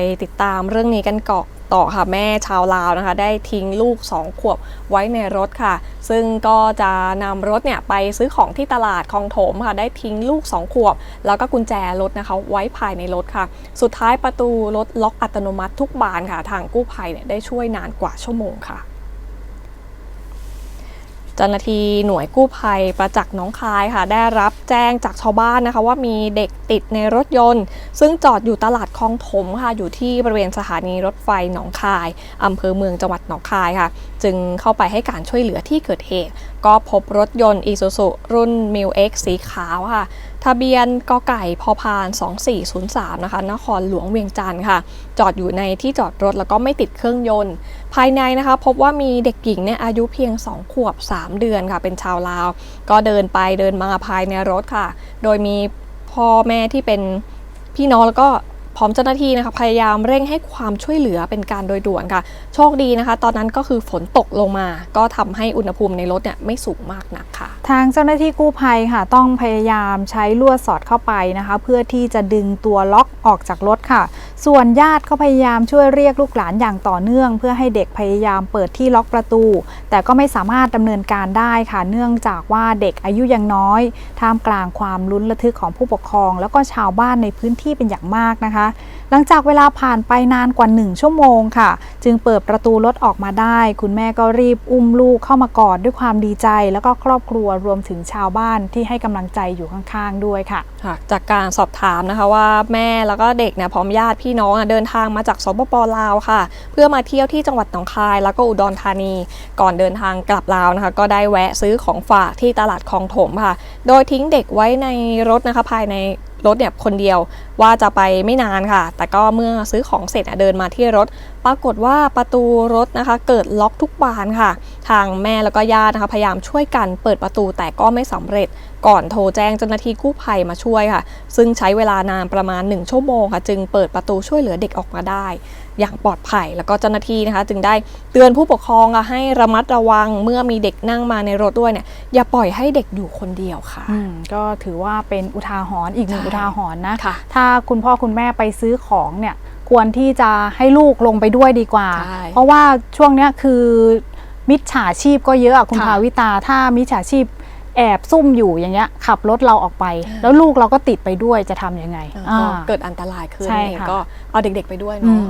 ไปติดตามเรื่องนี้กันเกาะต่อค่ะแม่ชาวลาวนะคะ ได้ทิ้งลูก 2 ขวบไว้ในรถค่ะ ซึ่งก็จะนำรถเนี่ยไปซื้อของที่ตลาดคลองถมค่ะ ได้ทิ้งลูก 2 ขวบ แล้วก็กุญแจรถนะคะ ไว้ภายในรถค่ะ สุดท้ายประตูรถล็อกอัตโนมัติทุกบานค่ะ ทางกู้ภัยเนี่ยได้ช่วยนานกว่าชั่วโมงค่ะ จ้าหน้าที่หน่วยกู้ภัยประจักษ์หน้องคายค่ะ ได้รับแจ้งจากชาวบ้านนะคะ ว่ามีเด็กติดในรถยนต์ ซึ่งจอดอยู่ตลาดคลองถมค่ะอยู่ที่บริเวณสถานีรถไฟหนองคายอำเภอเมืองจังหวัดหนองคายค่ะ จึงเข้าไปให้การช่วยเหลือที่เกิดเหตุ ก็พบรถยนต์อีซูซุรุ่น m ิ w X สีขาวค่ะ ทะเบียนกไก่พพาน 2403 นะคะ นครหลวงเวียงจันทร์ค่ะ จอดอยู่ในที่จอดรถแล้วก็ไม่ติดเครื่องยนต์ ภายในนะคะพบว่ามีเด็กหญิงเนี่ยอายุเพียง 2 ขวบ 3 เดือนค่ะ เป็นชาวลาว ก็เดินไปเดินมาภายในรถค่ะ โดยมีพ่อแม่ที่เป็นพี่น้องแล้วก็ พร้อมเจ้าหน้าที่นะคะพยายามเร่งให้ความช่วยเหลือเป็นการโดยด่วนค่ะ โชคดีนะคะ ตอนนั้นก็คือฝนตกลงมา ก็ทำให้อุณหภูมิในรถเนี่ยไม่สูงมากนักค่ะ ทางเจ้าหน้าที่กู้ภัยค่ะ ต้องพยายามใช้ลวดสอดเข้าไปนะคะ เพื่อที่จะดึงตัวล็อกออกจากรถค่ะ ส่วนญาติก็พยายามช่วยเรียกลูกหลานอย่างต่อเนื่อง เพื่อให้เด็กพยายามเปิดที่ล็อกประตู แต่ก็ไม่สามารถดำเนินการได้ค่ะ เนื่องจากว่าเด็กอายุยังน้อย ท่ามกลางความลุ้นระทึกของผู้ปกครอง แล้วก็ชาวบ้านในพื้นที่เป็นอย่างมากนะคะหลังจากเวลาผ่านไปนานกว่า 1 ชั่วโมงค่ะ จึงเปิดประตูรถออกมาได้ คุณแม่ก็รีบอุ้มลูกเข้ามากอดด้วยความดีใจ แล้วก็ครอบครัวรวมถึงชาวบ้านที่ให้กำลังใจอยู่ข้างๆด้วยค่ะ จากการสอบถามนะคะว่าแม่แล้วก็เด็กเนี่ยพร้อมญาติพี่น้องเดินทางมาจากสปปลาวค่ะ เพื่อมาเที่ยวที่จังหวัดหนองคาย แล้วก็อุดรธานี ก่อนเดินทางกลับลาวนะคะ ก็ได้แวะซื้อของฝากที่ตลาดคลองถมค่ะ โดยทิ้งเด็กไว้ในรถนะคะภายใน รถเนี่ยคนเดียวว่าจะไปไม่นานค่ะ แต่ก็เมื่อซื้อของเสร็จเดินมาที่รถ ปรากฏว่าประตูรถนะคะ เกิดล็อกทุกบานค่ะทางแม่แล้วก็ญาตินะคะพยายามช่วยกันเปิดประตูแต่ก็ไม่สำเร็จ ก่อนโทรแจ้งเจ้าหน้าที่กู้ภัยมาช่วยค่ะ ซึ่งใช้เวลานานประมาณ 1 ชั่วโมงค่ะ จึงเปิดประตูช่วยเหลือเด็กออกมาได้ อย่างปลอดภัยแล้วก็เจ้าหน้าที่นะคะ จึงได้เตือนผู้ปกครองอะให้ระมัดระวังเมื่อมีเด็กนั่งมาในรถด้วยเนี่ยอย่าปล่อยให้เด็กอยู่คนเดียวค่ะอืมก็ถือว่าเป็นอุทาหรณ์อีกหนึ่งใช่อุทาหรณ์นะค่ะถ้าคุณพ่อคุณแม่ไปซื้อของเนี่ยควรที่จะให้ลูกลงไปด้วยดีกว่าใช่เพราะว่าช่วงเนี้ยคือ มิจฉาชีพก็เยอะคุณค่ภาวิตา ถ้ามิจฉาชีพแอบซุ่มอยู่อย่างเงี้ยขับรถเราออกไป แล้วลูกเราก็ติดไปด้วยจะทำยังไงก็เกิดอันตรายขึ้นก็เอาเด็กๆไปด้วยเนาะ